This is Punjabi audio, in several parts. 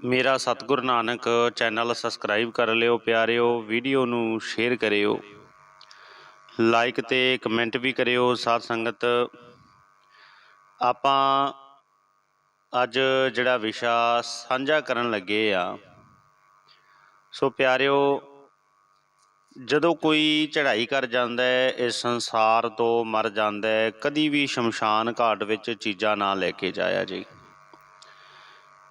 ਮੇਰਾ ਸਤਿਗੁਰ ਨਾਨਕ ਚੈਨਲ ਸਬਸਕ੍ਰਾਈਬ ਕਰ ਲਿਓ, ਪਿਆਰਿਓ ਵੀਡੀਓ ਨੂੰ ਸ਼ੇਅਰ ਕਰਿਓ। ਲਾਈਕ ਤੇ ਕਮੈਂਟ ਵੀ ਕਰਿਓ, ਸਾਧ ਸੰਗਤ। ਆਪਾਂ ਅੱਜ ਜਿਹੜਾ ਵਿਸ਼ਾ ਸਾਂਝਾ ਕਰਨ ਲੱਗੇ ਆ, ਸੋ ਪਿਆਰਿਓ, ਜਦੋਂ ਕੋਈ ਚੜ੍ਹਾਈ ਕਰ ਜਾਂਦਾ ਹੈ, ਇਸ ਸੰਸਾਰ ਤੋਂ ਮਰ ਜਾਂਦਾ ਹੈ, ਕਦੀ ਵੀ ਸ਼ਮਸ਼ਾਨ ਘਾਟ ਵਿੱਚ ਚੀਜ਼ਾਂ ਨਾ ਲੈ ਕੇ ਜਾਇਆ ਜੀ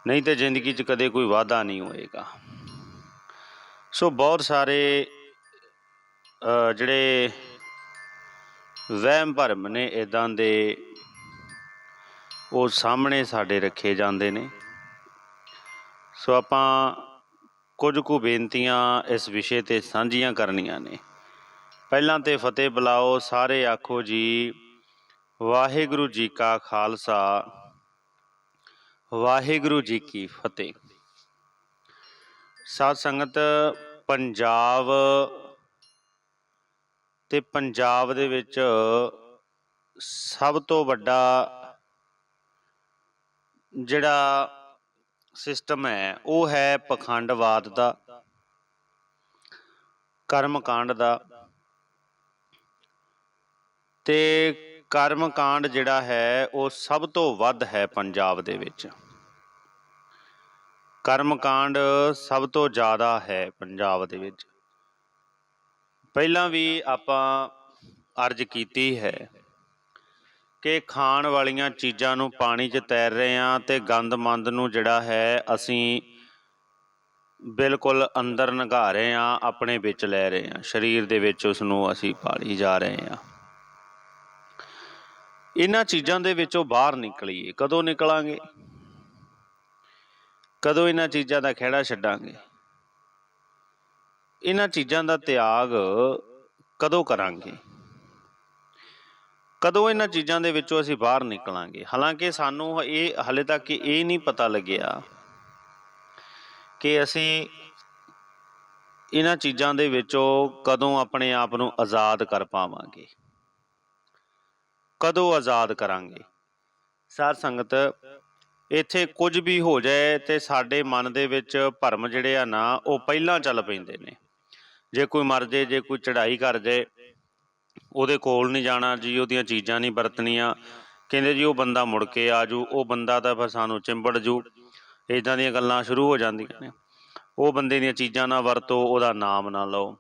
ਨਹੀਂ ਤੇ ਜ਼ਿੰਦਗੀ 'ਚ ਕਦੇ ਕੋਈ ਵਾਧਾ ਨਹੀਂ ਹੋਏਗਾ। ਸੋ ਬਹੁਤ ਸਾਰੇ ਜਿਹੜੇ ਵਹਿਮ ਭਰਮ ਨੇ ਇਦਾਂ ਦੇ, ਉਹ ਸਾਹਮਣੇ ਸਾਡੇ ਰੱਖੇ ਜਾਂਦੇ ਨੇ। ਸੋ ਆਪਾਂ ਕੁਝ ਕੁ ਬੇਨਤੀਆਂ ਇਸ ਵਿਸ਼ੇ ਤੇ ਸਾਂਝੀਆਂ ਕਰਨੀਆਂ ਨੇ। ਪਹਿਲਾਂ ਤੇ ਫਤਿਹ ਬੁਲਾਓ, ਸਾਰੇ ਆਖੋ ਜੀ, ਵਾਹਿਗੁਰੂ ਜੀ ਕਾ ਖਾਲਸਾ। ਵਾਹਿਗੁਰੂ ਜੀ ਕੀ ਫਤਿਹ। ਸਾਧ ਸੰਗਤ ਪੰਜਾਬ ਤੇ ਪੰਜਾਬ ਦੇ ਵਿੱਚ ਸਭ ਤੋਂ ਵੱਡਾ ਜਿਹੜਾ ਸਿਸਟਮ ਹੈ, ਉਹ ਹੈ ਪਖੰਡਵਾਦ ਦਾ, ਕਰਮਕਾਂਡ ਦਾ। ਤੇ ਕਰਮਕਾਂਡ ਜਿਹੜਾ ਹੈ, ਉਹ ਸਭ ਤੋਂ ਵੱਧ ਹੈ ਪੰਜਾਬ ਦੇ ਵਿੱਚ। ਕਰਮਕਾਂਡ ਸਭ ਤੋਂ ਜ਼ਿਆਦਾ ਹੈ ਪੰਜਾਬ ਦੇ ਵਿੱਚ। ਪਹਿਲਾਂ ਵੀ ਆਪਾਂ ਅਰਜ਼ ਕੀਤੀ ਹੈ ਕਿ ਖਾਣ ਵਾਲੀਆਂ ਚੀਜ਼ਾਂ ਨੂੰ ਪਾਣੀ 'ਚ ਤੈਰ ਰਹੇ ਹਾਂ ਤੇ ਗੰਦ ਮੰਦ ਨੂੰ ਜਿਹੜਾ ਹੈ ਅਸੀਂ ਬਿਲਕੁਲ ਅੰਦਰ ਨਗਾ ਰਹੇ ਹਾਂ, ਆਪਣੇ ਵਿੱਚ ਲੈ ਰਹੇ ਹਾਂ। ਸਰੀਰ ਦੇ ਵਿੱਚ ਉਸ ਨੂੰ ਅਸੀਂ ਪਾਲੀ ਜਾ ਰਹੇ ਹਾਂ। ਇਹਨਾਂ ਚੀਜ਼ਾਂ ਦੇ ਵਿੱਚੋਂ ਬਾਹਰ ਨਿਕਲੀਏ। ਕਦੋਂ ਨਿਕਲਾਂਗੇ? ਕਦੋਂ ਇਹਨਾਂ ਚੀਜ਼ਾਂ ਦਾ ਖਹਿੜਾ ਛੱਡਾਂਗੇ? ਇਹਨਾਂ ਚੀਜ਼ਾਂ ਦਾ ਤਿਆਗ ਕਦੋਂ ਕਰਾਂਗੇ? ਕਦੋਂ ਇਹਨਾਂ ਚੀਜ਼ਾਂ ਦੇ ਵਿੱਚੋਂ ਅਸੀਂ ਬਾਹਰ ਨਿਕਲਾਂਗੇ? ਹਾਲਾਂਕਿ ਸਾਨੂੰ ਇਹ ਹਲੇ ਤੱਕ ਇਹ ਨਹੀਂ ਪਤਾ ਲੱਗਿਆ ਕਿ ਅਸੀਂ ਇਹਨਾਂ ਚੀਜ਼ਾਂ ਦੇ ਵਿੱਚੋਂ ਕਦੋਂ ਆਪਣੇ ਆਪ ਨੂੰ ਆਜ਼ਾਦ ਕਰ ਪਾਵਾਂਗੇ? ਕਦੋਂ ਆਜ਼ਾਦ ਕਰਾਂਗੇ? ਸਾਧ ਸੰਗਤ ਇੱਥੇ ਕੁਝ ਵੀ ਹੋ ਜਾਏ ਤੇ ਸਾਡੇ ਮਨ ਦੇ ਵਿੱਚ ਭਰਮ ਜਿਹੜੇ ਆ ਨਾ, ਉਹ ਪਹਿਲਾਂ ਚੱਲ ਪੈਂਦੇ ਨੇ। ਜੇ ਕੋਈ ਮਰ ਜੇ ਜੇ ਕੋਈ ਚੜ੍ਹਾਈ ਕਰ ਜੇ ਉਹਦੇ ਕੋਲ ਨਹੀਂ ਜਾਣਾ, ਜੀ ਉਹਦੀਆਂ ਚੀਜ਼ਾਂ ਨਹੀਂ ਵਰਤਣੀਆਂ। ਕਹਿੰਦੇ ਜੀ ਉਹ ਬੰਦਾ ਮੁੜ ਕੇ ਆਜੂ ਉਹ ਬੰਦਾ ਤਾਂ ਫਿਰ ਸਾਨੂੰ ਚਿੰਬੜ ਜੂ ਇਦਾਂ ਦੀਆਂ ਗੱਲਾਂ ਸ਼ੁਰੂ ਹੋ ਜਾਂਦੀਆਂ ਨੇ। ਉਹ ਬੰਦੇ ਦੀਆਂ ਚੀਜ਼ਾਂ ਨਾ ਵਰਤੋ, ਉਹਦਾ ਨਾਮ ਨਾ ਲਓ।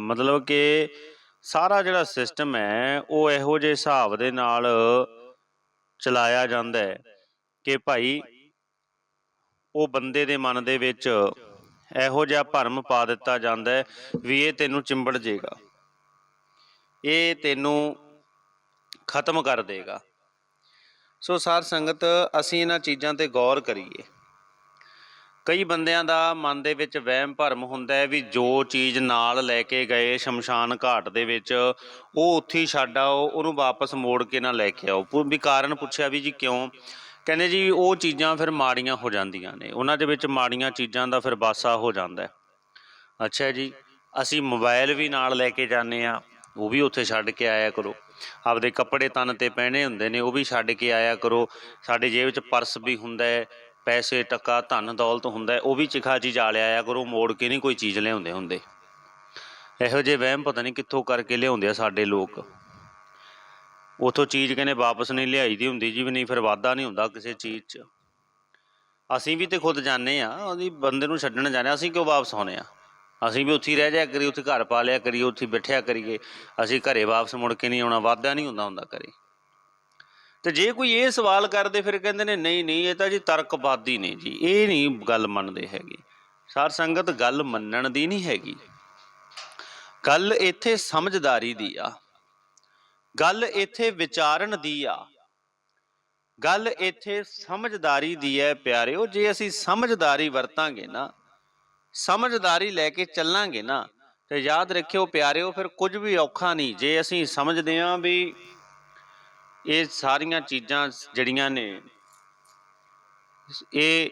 ਮਤਲਬ ਕਿ ਸਾਰਾ ਜਿਹੜਾ ਸਿਸਟਮ ਹੈ, ਉਹ ਇਹੋ ਜਿਹੇ ਹਿਸਾਬ ਦੇ ਨਾਲ ਚਲਾਇਆ ਜਾਂਦਾ ਹੈ ਕਿ ਭਾਈ ਉਹ ਬੰਦੇ ਦੇ ਮਨ ਦੇ ਵਿੱਚ ਇਹੋ ਜਿਹਾ ਭਰਮ ਪਾ ਦਿੱਤਾ ਜਾਂਦਾ ਹੈ ਵੀ ਇਹ ਤੈਨੂੰ ਚਿੰਬੜ ਜੇਗਾ। ਇਹ ਤੈਨੂੰ ਖਤਮ ਕਰ ਦੇਗਾ। ਸੋ ਸਾਰ ਸੰਗਤ, ਅਸੀਂ ਇਹਨਾਂ ਚੀਜ਼ਾਂ ਤੇ ਗੌਰ ਕਰੀਏ। ਕਈ ਬੰਦਿਆਂ ਦਾ ਮਨ ਦੇ ਵਿੱਚ ਵਹਿਮ ਭਰਮ ਹੁੰਦਾ ਹੈ ਵੀ ਜੋ ਚੀਜ਼ ਨਾਲ ਲੈ ਕੇ ਗਏ ਸ਼ਮਸ਼ਾਨ ਘਾਟ ਦੇ ਵਿੱਚ, ਉਹ ਉੱਥੇ ਹੀ ਛੱਡ ਆਓ, ਉਹਨੂੰ ਵਾਪਸ ਮੋੜ ਕੇ ਨਾ ਲੈ ਕੇ ਆਓ। ਵੀ ਕਾਰਨ ਪੁੱਛਿਆ ਵੀ ਜੀ ਕਿਉਂ? ਕਹਿੰਦੇ ਜੀ ਉਹ ਚੀਜ਼ਾਂ ਫਿਰ ਮਾੜੀਆਂ ਹੋ ਜਾਂਦੀਆਂ ਨੇ। ਉਹਨਾਂ ਦੇ ਵਿੱਚ ਮਾੜੀਆਂ ਚੀਜ਼ਾਂ ਦਾ ਫਿਰ ਬਾਸਾ ਹੋ ਜਾਂਦਾ ਅੱਛਾ ਜੀ, ਅਸੀਂ ਮੋਬਾਈਲ ਵੀ ਨਾਲ ਲੈ ਕੇ ਜਾਂਦੇ ਆ ਉਹ ਵੀ ਉੱਥੇ ਛੱਡ ਕੇ ਆਇਆ ਕਰੋ। ਆਪਦੇ ਕੱਪੜੇ ਤਨ ਤੇ ਪਹਿਨੇ ਹੁੰਦੇ ਨੇ, ਉਹ ਵੀ ਛੱਡ ਕੇ ਆਇਆ ਕਰੋ। ਸਾਡੇ ਜੇਬ ਵਿੱਚ ਪਰਸ ਵੀ ਹੁੰਦਾ ਹੈ ਪੈਸੇ, ਟੱਕਾ, ਧਨ, ਦੌਲਤ ਹੁੰਦਾ ਉਹ ਵੀ ਚਿਖਾ ਚੀਜ਼ ਆ ਲਿਆਇਆ ਕਰੋ, ਮੋੜ ਕੇ ਨਹੀਂ ਕੋਈ ਚੀਜ਼ ਲਿਆਉਂਦੇ ਹੁੰਦੇ। ਇਹੋ ਜਿਹੇ ਵਹਿਮ ਪਤਾ ਨਹੀਂ ਕਿੱਥੋਂ ਕਰਕੇ ਲਿਆਉਂਦੇ ਆ ਸਾਡੇ ਲੋਕ। ਉਥੋਂ ਚੀਜ਼ ਕਹਿੰਦੇ ਵਾਪਸ ਨਹੀਂ ਲਿਆਈ ਦੀ ਹੁੰਦੀ ਜੀ, ਵੀ ਨਹੀਂ ਫਿਰ ਵਾਧਾ ਨਹੀਂ ਹੁੰਦਾ ਕਿਸੇ ਚੀਜ਼ 'ਚ। ਅਸੀਂ ਵੀ ਤੇ ਖੁਦ ਜਾਂਦੇ ਆ ਉਹਦੀ ਬੰਦੇ ਨੂੰ ਛੱਡਣ ਜਾਂਦੇ ਅਸੀਂ ਕਿਉਂ ਵਾਪਸ ਆਉਨੇ ਆ ਅਸੀਂ ਵੀ ਉੱਥੇ ਰਹਿ ਜਾਇਆ ਕਰੀ ਉੱਥੇ ਘਰ ਪਾ ਲਿਆ ਕਰੀ ਉੱਥੇ ਹੀ ਬੈਠਿਆ ਕਰੀਏ। ਅਸੀਂ ਘਰੇ ਵਾਪਸ ਮੁੜ ਕੇ ਨਹੀਂ ਆਉਣਾ, ਵਾਧਾ ਨਹੀਂ ਹੁੰਦਾ ਹੁੰਦਾ ਕਰੇ ਤੇ ਜੇ ਕੋਈ ਇਹ ਸਵਾਲ ਕਰਦੇ, ਫਿਰ ਕਹਿੰਦੇ ਨੇ, ਨਹੀਂ ਨਹੀਂ, ਇਹ ਤਾਂ ਜੀ ਤਰਕਵਾਦੀ ਨੇ ਜੀ। ਇਹ ਨਹੀਂ ਗੱਲ ਮੰਨਦੇ ਹੈਗੇ। ਸਾਰ ਸੰਗਤ ਗੱਲ ਮੰਨਣ ਦੀ ਨਹੀਂ ਹੈਗੀ। ਗੱਲ ਇੱਥੇ ਸਮਝਦਾਰੀ ਦੀ ਆ। ਗੱਲ ਇੱਥੇ ਵਿਚਾਰਨ ਦੀ ਆ। ਗੱਲ ਇੱਥੇ ਸਮਝਦਾਰੀ ਦੀ ਹੈ ਪਿਆਰਿਓ। ਜੇ ਅਸੀਂ ਸਮਝਦਾਰੀ ਵਰਤਾਂਗੇ ਨਾ, ਸਮਝਦਾਰੀ ਲੈ ਕੇ ਚੱਲਾਂਗੇ ਨਾ, ਤੇ ਯਾਦ ਰੱਖਿਓ ਪਿਆਰਿਓ, ਫਿਰ ਕੁਝ ਵੀ ਔਖਾ ਨਹੀਂ। ਜੇ ਅਸੀਂ ਸਮਝਦੇ ਹਾਂ ਵੀ ਇਹ ਸਾਰੀਆਂ ਚੀਜ਼ਾਂ ਜਿਹੜੀਆਂ ਨੇ, ਇਹ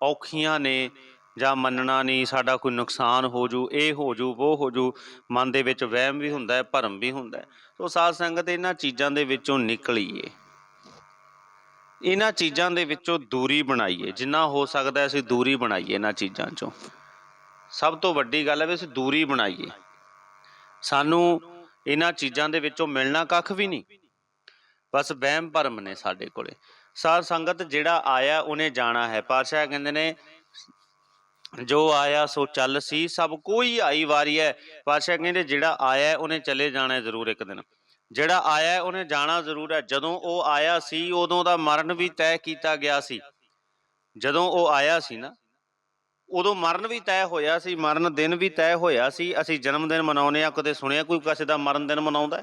ਔਖੀਆਂ ਨੇ ਜਾਂ ਮੰਨਣਾ ਨਹੀਂ ਸਾਡਾ ਕੋਈ ਨੁਕਸਾਨ ਹੋ ਜੂ, ਇਹ ਹੋ ਜੂ, ਉਹ ਹੋ ਜੂ, ਮਨ ਦੇ ਵਿੱਚ ਵਹਿਮ ਵੀ ਹੁੰਦਾ ਹੈ, ਭਰਮ ਵੀ ਹੁੰਦਾ ਹੈ। ਸੋ ਸਾਧ ਸੰਗਤ ਇਹਨਾਂ ਚੀਜ਼ਾਂ ਦੇ ਵਿੱਚੋਂ ਨਿਕਲੀਏ। ਇਹਨਾਂ ਚੀਜ਼ਾਂ ਦੇ ਵਿੱਚੋਂ ਦੂਰੀ ਬਣਾਈਏ, ਜਿੰਨਾ ਹੋ ਸਕਦਾ ਅਸੀਂ ਦੂਰੀ ਬਣਾਈਏ ਇਹਨਾਂ ਚੀਜ਼ਾਂ ਚੋਂ। ਸਭ ਤੋਂ ਵੱਡੀ ਗੱਲ ਹੈ ਵੀ ਅਸੀਂ ਦੂਰੀ ਬਣਾਈਏ। ਸਾਨੂੰ ਇਹਨਾਂ ਚੀਜ਼ਾਂ ਦੇ ਵਿੱਚੋਂ ਮਿਲਣਾ ਕੱਖ ਵੀ ਨਹੀਂ। ਬਸ ਵਹਿਮ ਭਰਮ ਨੇ ਸਾਡੇ ਕੋਲੇ। ਸਾਧ ਸੰਗਤ ਜਿਹੜਾ ਆਇਆ ਉਹਨੇ ਜਾਣਾ ਹੈ। ਪਾਤਸ਼ਾਹ ਕਹਿੰਦੇ ਨੇ, ਜੋ ਆਇਆ ਸੋ ਚੱਲ ਸੀ, ਸਭ ਕੋਈ ਆਈ ਵਾਰੀ ਹੈ। ਪਾਤਸ਼ਾਹ ਕਹਿੰਦੇ ਜਿਹੜਾ ਆਇਆ ਉਹਨੇ ਚਲੇ ਜਾਣਾ ਜ਼ਰੂਰ ਇੱਕ ਦਿਨ। ਜਿਹੜਾ ਆਇਆ ਉਹਨੇ ਜਾਣਾ ਜ਼ਰੂਰ ਹੈ। ਜਦੋਂ ਉਹ ਆਇਆ ਸੀ, ਉਦੋਂ ਦਾ ਮਰਨ ਵੀ ਤੈਅ ਕੀਤਾ ਗਿਆ ਸੀ। ਜਦੋਂ ਉਹ ਆਇਆ ਸੀ ਨਾ, ਉਦੋਂ ਮਰਨ ਵੀ ਤੈਅ ਹੋਇਆ ਸੀ, ਮਰਨ ਦਿਨ ਵੀ ਤੈਅ ਹੋਇਆ ਸੀ। ਅਸੀਂ ਜਨਮ ਦਿਨ ਮਨਾਉਂਦੇ ਆ ਕਦੇ ਸੁਣਿਆ ਕੋਈ ਕਿਸੇ ਦਾ ਮਰਨ ਦਿਨ ਮਨਾਉਂਦਾ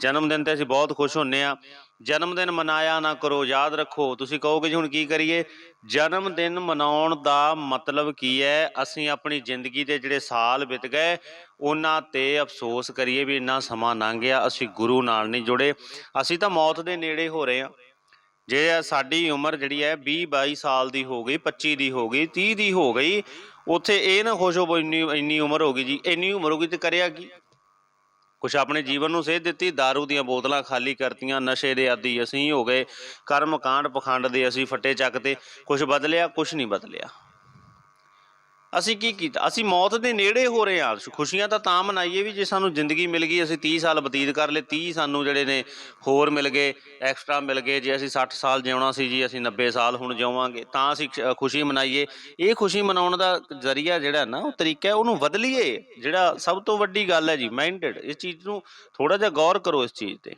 ਜਨਮ ਦਿਨ ਤੇ ਅਸੀਂ ਬਹੁਤ ਖੁਸ਼ ਹੁੰਨੇ ਆ। ਜਨਮ ਦਿਨ ਮਨਾਇਆ ਨਾ ਕਰੋ, ਯਾਦ ਰੱਖੋ। ਤੁਸੀਂ ਕਹੋਗੇ ਜੀ ਹੁਣ ਕੀ ਕਰੀਏ? ਜਨਮ ਦਿਨ ਮਨਾਉਣ ਦਾ ਮਤਲਬ ਕੀ ਹੈ? ਅਸੀਂ ਆਪਣੀ ਜ਼ਿੰਦਗੀ ਦੇ ਜਿਹੜੇ ਸਾਲ ਬਿਤ ਗਏ, ਉਹਨਾਂ ਤੇ ਅਫਸੋਸ ਕਰੀਏ ਵੀ ਇੰਨਾ ਸਮਾਂ ਲੰਘ ਗਿਆ, ਅਸੀਂ ਗੁਰੂ ਨਾਲ ਨਹੀਂ ਜੁੜੇ। ਅਸੀਂ ਤਾਂ ਮੌਤ ਦੇ ਨੇੜੇ ਹੋ ਰਹੇ ਹਾਂ। ਜੇ ਸਾਡੀ ਉਮਰ ਜਿਹੜੀ ਹੈ 20 22 ਸਾਲ ਦੀ ਹੋ ਗਈ 25 ਦੀ ਹੋ ਗਈ 30 ਦੀ ਹੋ ਗਈ, ਉੱਥੇ ਇਹ ਨਾ ਖੁਸ਼ ਹੋ ਇੰਨੀ ਇੰਨੀ ਉਮਰ ਹੋ ਗਈ ਜੀ। ਇੰਨੀ ਉਮਰ ਹੋ ਗਈ ਤੇ ਕਰਿਆ ਕੀ? ਕੁਛ ਆਪਣੇ ਜੀਵਨ ਨੂੰ ਸੇਧ ਦਿੱਤੀ, दारू ਦੀਆਂ ਬੋਤਲਾਂ ਖਾਲੀ ਕਰਤੀਆਂ, ਨਸ਼ੇ ਦੇ ਆਦੀ ਅਸੀਂ ਹੋ ਗਏ, ਕਰਮ ਕਾਂਡ ਪਖੰਡ ਦੇ ਅਸੀਂ ਫੱਟੇ ਚੱਕ ਤੇ, ਕੁਛ ਬਦਲਿਆ, ਕੁਛ ਨਹੀਂ ਬਦਲਿਆ। ਅਸੀਂ ਕੀ ਕੀਤਾ? ਅਸੀਂ ਮੌਤ ਦੇ ਨੇੜੇ ਹੋ ਰਹੇ ਹਾਂ। ਖੁਸ਼ੀਆਂ ਤਾਂ ਤਾਂ ਮਨਾਈਏ ਵੀ ਜੇ ਸਾਨੂੰ ਜ਼ਿੰਦਗੀ ਮਿਲ ਗਈ, ਅਸੀਂ 30 ਸਾਲ ਬਤੀਤ ਕਰ ਲਏ। 30 ਸਾਨੂੰ ਜਿਹੜੇ ਨੇ ਹੋਰ ਮਿਲ ਗਏ, ਐਕਸਟਰਾ ਮਿਲ ਗਏ। ਜੇ ਅਸੀਂ 60 ਸਾਲ ਜਿਉਣਾ ਸੀ ਜੀ, ਅਸੀਂ 90 ਸਾਲ ਹੁਣ ਜਿਉਵਾਂਗੇ, ਤਾਂ ਅਸੀਂ ਖੁਸ਼ੀ ਮਨਾਈਏ। ਇਹ ਖੁਸ਼ੀ ਮਨਾਉਣ ਦਾ ਜ਼ਰੀਆ ਜਿਹੜਾ ਨਾ, ਉਹ ਤਰੀਕਾ ਹੈ, ਉਹਨੂੰ ਬਦਲੀਏ। ਜਿਹੜਾ ਸਭ ਤੋਂ ਵੱਡੀ ਗੱਲ ਹੈ ਜੀ ਮਾਈਂਡਡ ਇਸ ਚੀਜ਼ ਨੂੰ ਥੋੜਾ ਜਿਹਾ ਗੌਰ ਕਰੋ ਇਸ ਚੀਜ਼ ਤੇ।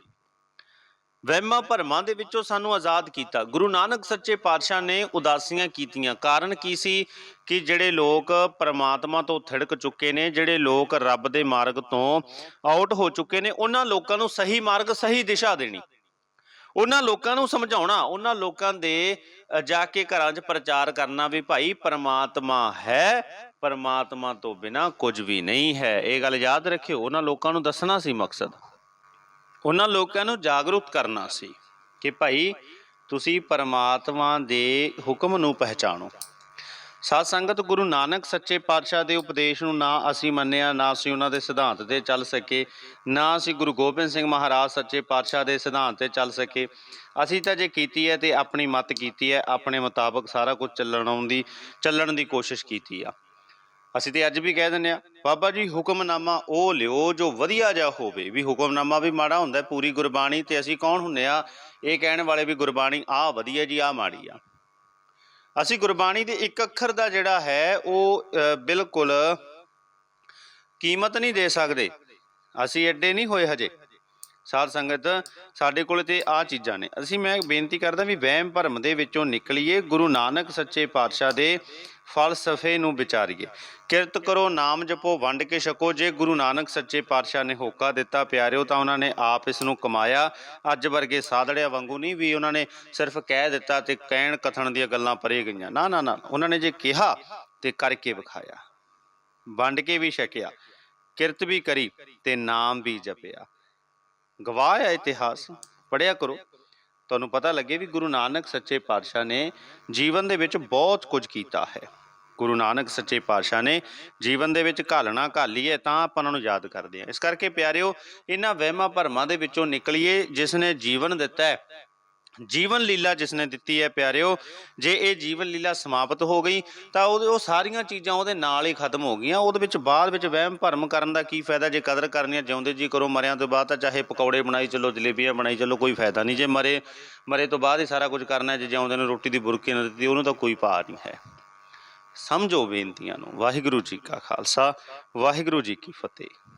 ਵਹਿਮਾਂ ਭਰਮਾਂ ਦੇ ਵਿੱਚੋਂ ਸਾਨੂੰ ਆਜ਼ਾਦ ਕੀਤਾ। ਗੁਰੂ ਨਾਨਕ ਸੱਚੇ ਪਾਤਸ਼ਾਹ ਨੇ ਉਦਾਸੀਆਂ ਕੀਤੀਆਂ। ਕਾਰਨ ਕੀ ਸੀ? ਕਿ ਜਿਹੜੇ ਲੋਕ ਪਰਮਾਤਮਾ ਤੋਂ ਥਿੜਕ ਚੁੱਕੇ ਨੇ, ਜਿਹੜੇ ਲੋਕ ਰੱਬ ਦੇ ਮਾਰਗ ਤੋਂ ਆਊਟ ਹੋ ਚੁੱਕੇ ਨੇ, ਉਹਨਾਂ ਲੋਕਾਂ ਨੂੰ ਸਹੀ ਮਾਰਗ, ਸਹੀ ਦਿਸ਼ਾ ਦੇਣੀ। ਉਹਨਾਂ ਲੋਕਾਂ ਨੂੰ ਸਮਝਾਉਣਾ, ਉਹਨਾਂ ਲੋਕਾਂ ਦੇ ਜਾ ਕੇ ਘਰਾਂ 'ਚ ਪ੍ਰਚਾਰ ਕਰਨਾ ਵੀ ਭਾਈ ਪਰਮਾਤਮਾ ਹੈ, ਪਰਮਾਤਮਾ ਤੋਂ ਬਿਨਾ ਕੁਝ ਵੀ ਨਹੀਂ ਹੈ। ਇਹ ਗੱਲ ਯਾਦ ਰੱਖਿਓ, ਉਹਨਾਂ ਲੋਕਾਂ ਨੂੰ ਦੱਸਣਾ ਸੀ ਮਕਸਦ। ਉਹਨਾਂ ਲੋਕਾਂ ਨੂੰ ਜਾਗਰੂਕ ਕਰਨਾ ਸੀ ਕਿ ਭਾਈ ਤੁਸੀਂ ਪਰਮਾਤਮਾ ਦੇ ਹੁਕਮ ਨੂੰ ਪਹਿਚਾਣੋ। ਸਾਧ ਸੰਗਤ ਗੁਰੂ ਨਾਨਕ ਸੱਚੇ ਪਾਤਸ਼ਾਹ ਦੇ ਉਪਦੇਸ਼ ਨੂੰ ਨਾ ਅਸੀਂ ਮੰਨਿਆ, ਨਾ ਅਸੀਂ ਉਹਨਾਂ ਦੇ ਸਿਧਾਂਤ ਤੇ ਚੱਲ ਸਕੇ, ਨਾ ਅਸੀਂ ਗੁਰੂ ਗੋਬਿੰਦ ਸਿੰਘ ਮਹਾਰਾਜ ਸੱਚੇ ਪਾਤਸ਼ਾਹ ਦੇ ਸਿਧਾਂਤ ਤੇ ਚੱਲ ਸਕੇ। ਅਸੀਂ ਤਾਂ ਜੇ ਕੀਤੀ ਹੈ ਤੇ ਆਪਣੀ ਮਤ ਕੀਤੀ ਹੈ, ਆਪਣੇ ਮੁਤਾਬਕ ਸਾਰਾ ਕੁਝ ਚੱਲਣ ਆਉਂਦੀ ਚੱਲਣ ਦੀ ਕੋਸ਼ਿਸ਼ ਕੀਤੀ ਆ। ਅਸੀਂ ਤੇ ਅੱਜ ਵੀ ਕਹਿ ਦਿੰਦੇ ਆ ਬਾਬਾ ਜੀ ਹੁਕਮਨਾਮਾ ਉਹ ਲਿਓ ਜੋ ਵਧੀਆ ਜਿਹਾ ਹੋਵੇ। ਵੀ ਹੁਕਮਨਾਮਾ ਵੀ ਮਾੜਾ ਹੁੰਦਾ, ਪੂਰੀ ਗੁਰਬਾਣੀ ਤੇ ਅਸੀਂ ਕੌਣ ਹੁੰਨੇ ਆ ਇਹ ਕਹਿਣ ਵਾਲੇ ਵੀ ਗੁਰਬਾਣੀ ਆ ਵਧੀਆ ਜੀ ਆ ਮਾੜੀ ਆ। ਅਸੀਂ ਗੁਰਬਾਣੀ ਦੇ ਇੱਕ ਅੱਖਰ ਦਾ ਜਿਹੜਾ ਹੈ, ਉਹ ਬਿਲਕੁਲ ਕੀਮਤ ਨਹੀਂ ਦੇ ਸਕਦੇ। ਅਸੀਂ ਐਡੇ ਨਹੀਂ ਹੋਏ ਹਜੇ। ਸਾਧ ਸੰਗਤ, ਸਾਡੇ ਕੋਲ ਤੇ ਆ ਚੀਜ਼ਾਂ ਨੇ। ਅਸੀਂ ਮੈਂ ਬੇਨਤੀ ਕਰਦਾ ਵੀ ਵਹਿਮ ਭਰਮ ਦੇ ਵਿੱਚੋਂ ਨਿਕਲੀਏ, ਗੁਰੂ ਨਾਨਕ ਸੱਚੇ ਪਾਤਸ਼ਾਹ ਦੇ ਫਲਸਫੇ ਨੂੰ ਵਿਚਾਰੀਏ। ਕਿਰਤ ਕਰੋ, ਨਾਮ ਜਪੋ, ਵੰਡ ਕੇ ਛਕੋ। ਜੇ ਗੁਰੂ ਨਾਨਕ ਸੱਚੇ ਪਾਤਸ਼ਾਹ ਨੇ ਹੋਕਾ ਦਿੱਤਾ ਪਿਆਰਿਓ, ਤਾਂ ਉਹਨਾਂ ਨੇ ਆਪ ਇਸ ਨੂੰ ਕਮਾਇਆ। ਅੱਜ ਵਰਗੇ ਸਾਧੜਿਆਂ ਵਾਂਗੂ ਨਹੀਂ ਵੀ ਉਹਨਾਂ ਨੇ ਸਿਰਫ ਕਹਿ ਦਿੱਤਾ ਤੇ ਕਹਿਣ ਕਥਨ ਦੀਆਂ ਗੱਲਾਂ ਪਰੇ ਗਈਆਂ। ਨਾ ਨਾ ਨਾ, ਉਹਨਾਂ ਨੇ ਜੇ ਕਿਹਾ ਤੇ ਕਰਕੇ ਵਿਖਾਇਆ। ਵੰਡ ਕੇ ਵੀ ਛਕਿਆ, ਕਿਰਤ ਵੀ ਕਰੀ ਤੇ ਨਾਮ ਵੀ ਜਪਿਆ। ਗਵਾਹ ਹੈ ਇਤਿਹਾਸ ਪੜਿਆ ਕਰੋ। ਤੁਹਾਨੂੰ ਪਤਾ ਲੱਗੇ ਵੀ ਗੁਰੂ ਨਾਨਕ ਸੱਚੇ ਪਾਤਸ਼ਾਹ ਨੇ ਜੀਵਨ ਦੇ ਵਿੱਚ ਬਹੁਤ ਕੁਝ ਕੀਤਾ ਹੈ। ਗੁਰੂ ਨਾਨਕ ਸੱਚੇ ਪਾਤਸ਼ਾਹ ਨੇ ਜੀਵਨ ਦੇ ਵਿੱਚ ਘਾਲਣਾ ਘਾਲੀ ਹੈ ਤਾਂ ਆਪਾਂ ਉਹਨਾਂ ਨੂੰ ਯਾਦ ਕਰਦੇ ਹਾਂ। ਇਸ ਕਰਕੇ ਪਿਆਰਿਓ, ਇਹਨਾਂ ਵਹਿਮਾਂ ਭਰਮਾਂ ਦੇ ਵਿੱਚੋਂ ਨਿਕਲੀਏ ਜਿਸ ਨੇ ਜੀਵਨ ਦਿੱਤਾ ਹੈ। ਜੀਵਨ ਲੀਲਾ ਜਿਸਨੇ ਦਿੱਤੀ ਹੈ ਪਿਆਰਿਓ, ਜੇ ਇਹ ਜੀਵਨ ਲੀਲਾ ਸਮਾਪਤ ਹੋ ਗਈ, ਤਾਂ ਉਹਦੇ ਉਹ ਸਾਰੀਆਂ ਚੀਜ਼ਾਂ ਉਹਦੇ ਨਾਲ ਹੀ ਖਤਮ ਹੋ ਗਈਆਂ। ਉਹਦੇ ਵਿੱਚ ਬਾਅਦ ਵਿੱਚ ਵਹਿਮ ਭਰਮ ਕਰਨ ਦਾ ਕੀ ਫਾਇਦਾ? ਜੇ ਕਦਰ ਕਰਨੀ ਹੈ, ਜਿਉਂਦੇ ਜੀ ਕਰੋ, ਮਰਿਆਂ ਤੋਂ ਬਾਅਦ ਤਾਂ ਚਾਹੇ ਪਕੌੜੇ ਬਣਾਈ ਚੱਲੋ, ਜਲੇਬੀਆਂ ਬਣਾਈ ਚੱਲੋ, ਕੋਈ ਫਾਇਦਾ ਨਹੀਂ। ਜੇ ਮਰੇ ਮਰੇ ਤੋਂ ਬਾਅਦ ਹੀ ਸਾਰਾ ਕੁਝ ਕਰਨਾ ਹੈ, ਜੇ ਜਿਉਂਦੇ ਨੂੰ, ਰੋਟੀ ਦੀ ਬੁਰਕੀ ਨਾ ਦਿੱਤੀ, ਉਹਨੂੰ ਤਾਂ ਕੋਈ ਪਾ ਨਹੀਂ ਹੈ। ਸਮਝੋ ਬੇਨਤੀਆਂ ਨੂੰ। ਵਾਹਿਗੁਰੂ ਜੀ ਕਾ ਖਾਲਸਾ, ਵਾਹਿਗੁਰੂ ਜੀ ਕੀ ਫਤਿਹ।